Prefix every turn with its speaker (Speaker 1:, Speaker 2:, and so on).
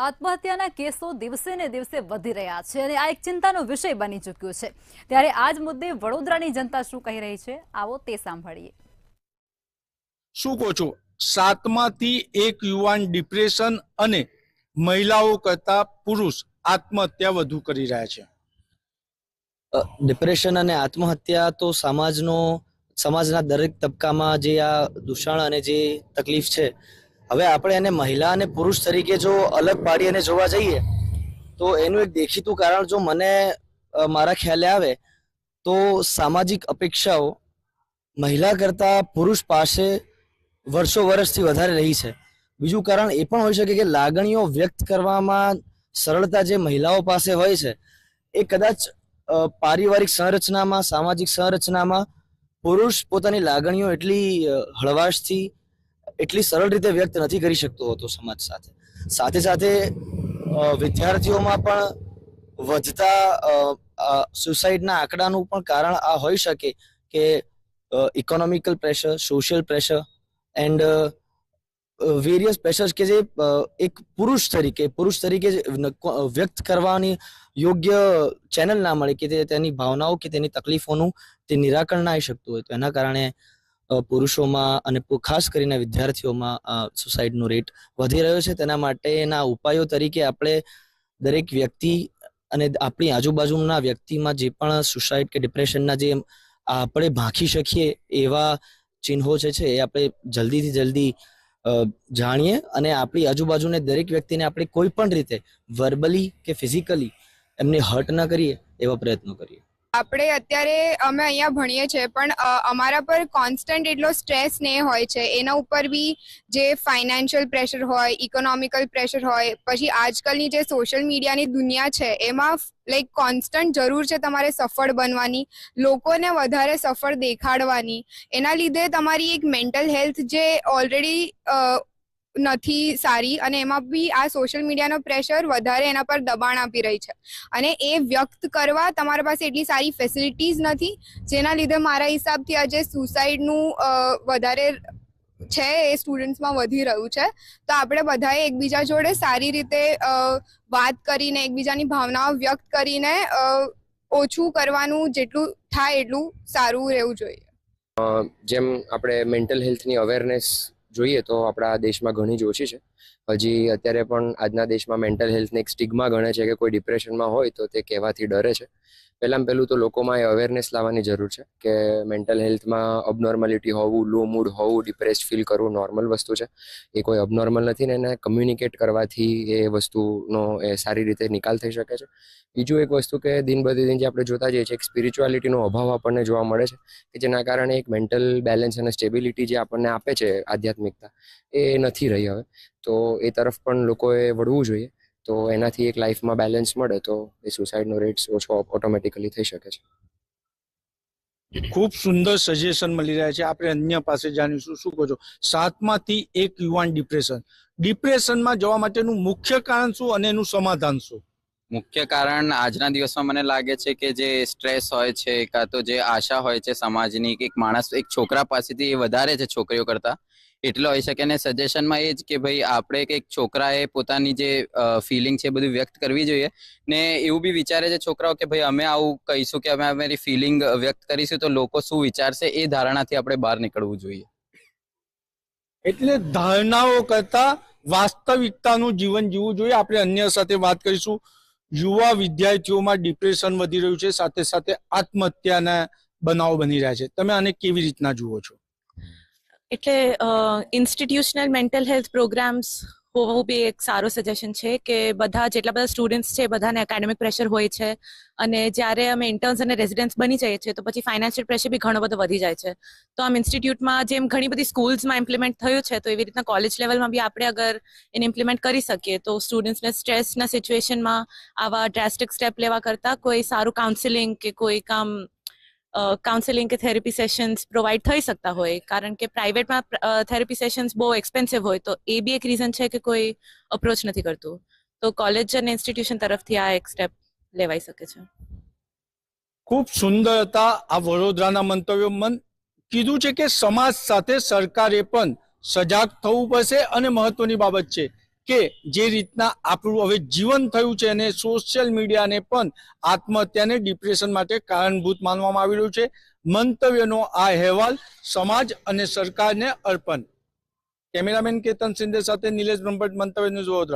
Speaker 1: આત્મહત્યાના કેસો દિવસે ને દિવસે વધી રહ્યા છે અને આ એક ચિંતાનો વિષય બની ચૂક્યો છે. ત્યારે આ જ મુદ્દે વડોદરાની જનતા શું કહી રહી છે? આવો તે સાંભળીએ.
Speaker 2: શું કહો છો? સાતમાંથી એક યુવાન ડિપ્રેશન અને મહિલાઓ કરતા પુરુષ આત્મહત્યા વધુ કરી રહ્યા છે.
Speaker 3: ડિપ્રેશન અને આત્મહત્યા તો સમાજનો સમાજના દરેક તબક્કામાં જે આ દૂષણ અને જે તકલીફ છે હવે આપણે એને મહિલા અને પુરુષ તરીકે જો અલગ પાડી અને જોવા જઈએ, તો એનું એક દેખીતું કારણ જો મને મારા ખ્યાલે આવે, તો સામાજિક અપેક્ષાઓ મહિલા કરતાં પુરુષ પાસે વર્ષો વર્ષથી વધારે રહી છે. બીજું કારણ એ પણ હોઈ શકે કે લાગણીઓ વ્યક્ત કરવામાં સરળતા જે મહિલાઓ પાસે હોય છે, એ કદાચ પારિવારિક સંરચનામાં, સામાજિક સંરચનામાં પુરુષ પોતાની લાગણીઓ એટલી હળવાશથી એટલી સરળ રીતે વ્યક્ત નથી કરી શકતો હતો સમાજ સાથે. સાથે સાથે વિદ્યાર્થીઓમાં પણ વધતા સુસાઇડના આંકડાનું પણ કારણ આ હોઈ શકે કે economical pressure social pressure and various pressures કે જે એક પુરુષ તરીકે પુરુષ તરીકે વ્યક્ત કરવાની યોગ્ય ચેનલ ના મળે કે તેની ભાવનાઓ કે તેની તકલીફોનું તે નિરાકરણ ના આવી શકતું હોય. તો એના કારણે પુરુષોમાં અને ખાસ કરીને વિદ્યાર્થીઓમાં સુસાઇડનો રેટ વધી રહ્યો છે. તેના માટેના ઉપાયો તરીકે આપણે દરેક વ્યક્તિ અને આપણી આજુબાજુના વ્યક્તિમાં જે પણ સુસાઇડ કે ડિપ્રેશનના જે આપણે ભાંખી શકીએ એવા ચિહ્નો જે છે એ આપણે જલ્દીથી જલ્દી જાણીએ અને આપણી આજુબાજુને દરેક વ્યક્તિને આપણે કોઈ પણ રીતે વર્બલી કે ફિઝિકલી એમને હર્ટ ના કરીએ એવા પ્રયત્નો કરીએ.
Speaker 4: આપણે અત્યારે અમે અહીંયા ભણીએ છીએ, પણ અમારા પર કોન્સ્ટન્ટ એટલો સ્ટ્રેસ ને હોય છે. એના ઉપર બી જે ફાઇનાન્શિયલ પ્રેશર હોય ઇકોનોમિકલ પ્રેશર હોય, પછી આજકાલની જે સોશિયલ મીડિયાની દુનિયા છે, એમાં લાઈક કોન્સ્ટન્ટ જરૂર છે તમારે સફળ બનવાની, લોકોને વધારે સફળ દેખાડવાની. એના લીધે તમારી એક મેન્ટલ હેલ્થ જે ઓલરેડી નથી સારી અને એમાં બી આ સોશિયલ મીડિયાનો પ્રેશર વધારે એના પર દબાણ આપી રહી છે. અને એ વ્યક્ત કરવા તમારા પાસે એટલી સારી ફેસિલિટીઝ નથી, જેના લીધે મારા હિસાબથી આજે સુસાઇડનું વધારે છે એ સ્ટુડન્ટ્સમાં વધી રહ્યું છે. તો આપણે બધાએ એકબીજા જોડે સારી રીતે વાત કરીને, એકબીજાની ભાવનાઓ વ્યક્ત કરીને ઓછું કરવાનું જેટલું થાય એટલું સારું રહેવું જોઈએ.
Speaker 5: જેમ આપણે મેન્ટલ હેલ્થની અવેરનેસ જોઈએ તો આપણા દેશમાં ઘણી જ ઓછી છે. હજી અત્યારે પણ આજના દેશમાં મેન્ટલ હેલ્થને એક સ્ટિગ્મા ગણે છે કે કોઈ ડિપ્રેશનમાં હોય તો તે કહેવાથી ડરે છે. પહેલાં પહેલું તો લોકોમાં એ અવેરનેસ લાવવાની જરૂર છે કે મેન્ટલ હેલ્થમાં અબનોર્માલિટી હોવું લો મૂડ હોવું ડિપ્રેસ્ડ ફીલ કરવું નોર્મલ વસ્તુ છે. એ કોઈ અબનોર્મલ નથી ને એને કમ્યુનિકેટ કરવાથી એ વસ્તુનો એ સારી રીતે નિકાલ થઈ શકે છે. બીજું એક વસ્તુ કે દિન પ્રતિદિન જે આપણે જોતા જઈએ છીએ, એક સ્પિરિચ્યુઆલિટીનો અભાવ આપણને જોવા મળે છે કે જેના કારણે એક મેન્ટલ બેલેન્સ અને સ્ટેબિલિટી જે આપણને આપે છે આધ્યાત્મિકતા એ નથી રહી હવે. તો એ તરફ પણ લોકોએ વળવું જોઈએ. તો એનાથી એક લાઈફમાં બેલેન્સ મળે તો એ સુસાઇડનો રેટ્સ ઓછો ઓટોમેટિકલી થઈ શકે છે.
Speaker 2: ખૂબ સુંદર સજેશન મળી રહ્યા છે. આપણે અન્ય પાસે જાણીશું. શું કહો છો? સાતમાંથી એક યુવાન ડિપ્રેશન ડિપ્રેશનમાં જવા માટેનું મુખ્ય કારણ શું અને એનું સમાધાન શું?
Speaker 6: મુખ્ય કારણ આજના દિવસમાં મને લાગે છે કે જે સ્ટ્રેસ હોય છે, કાં તો જે આશા હોય છે સમાજની કે એક માણસ, એક છોકરા પાસેથી એ વધારે છે છોકરીઓ કરતા, એટલે હોઈ શકે. ને સજેશનમાં એ જ કે ભાઈ આપણે કે છોકરાએ પોતાની જે ફિલિંગ છે બધું વ્યક્ત કરવી જોઈએ. ને એવું બી વિચારે છે છોકરાઓ કે ભાઈ અમે આવું કહીશું કે અમે અમારી ફિલિંગ વ્યક્ત કરીશું તો લોકો શું વિચારશે એ ધારણાથી આપણે બહાર નીકળવું જોઈએ.
Speaker 2: એટલે ધારણાઓ કરતા વાસ્તવિકતાનું જીવન જીવવું જોઈએ. આપણે અન્ય સાથે વાત કરીશું. યુવા વિદ્યાર્થીઓમાં ડિપ્રેશન વધી રહ્યું છે, સાથે સાથે આત્મહત્યાના બનાવો બની રહ્યા છે. તમે આને કેવી રીતના જુઓ છો?
Speaker 7: એટલે ઇન્સ્ટિટ્યુશનલ મેન્ટલ હેલ્થ પ્રોગ્રામ્સ હોવું બી એક સારો સજેશન છે કે બધા જેટલા બધા સ્ટુડન્ટ્સ છે, બધાને એકેડેમિક પ્રેશર હોય છે અને જ્યારે અમે ઇન્ટર્ન્સ અને રેઝિડન્સ બની જઈએ છીએ, તો પછી ફાઇનાન્શિયલ પ્રેશર બી ઘણો બધો વધી જાય છે. તો આમ ઇન્સ્ટિટ્યૂટમાં જેમ ઘણી બધી સ્કૂલ્સમાં ઇમ્પ્લિમેન્ટ થયું છે, તો એવી રીતના કોલેજ લેવલમાં બી આપણે અગર એને ઇમ્પ્લિમેન્ટ કરી શકીએ, તો સ્ટુડન્ટ્સને સ્ટ્રેસના સિચ્યુએશનમાં આવા ડ્રાસ્ટિક સ્ટેપ લેવા કરતાં કોઈ સારું કાઉન્સિલિંગ કે કોઈ કામ કાઉન્સેલિંગ કે થેરપી સેશન્સ પ્રોવાઈડ થઈ શકતા હોય. કારણ કે પ્રાઇવેટમાં થેરપી સેશન્સ બહુ એક્સપેન્સિવ હોય, તો એ બી એક રીઝન છે કે કોઈ અપ્રોચ નથી કરતું. તો કોલેજ અને ઇન્સ્ટિટ્યુશન તરફથી આ એક સ્ટેપ લેવાઈ શકે છે.
Speaker 2: ખૂબ સુંદર હતા આ વડોદરાના મંતવ્યો મન કીધું છે કે સમાજ સાથે સરકારે પણ સજાગ થવું પડશે અને મહત્વની બાબત છે. કે જે રીતના આપણું હવે જીવન થયું છે અને સોશિયલ મીડિયાને પણ આત્મહત્યાને ડિપ્રેશન માટે કારણભૂત માનવામાં આવી રહ્યું છે. મંતવ્યનો આ અહેવાલ સમાજ અને સરકારને અર્પણ. કેમેરામેન કેતન સિંધે સાથે નિલેશ બ્રહ્મભટ્ટ મંતવ્ય ન્યૂઝ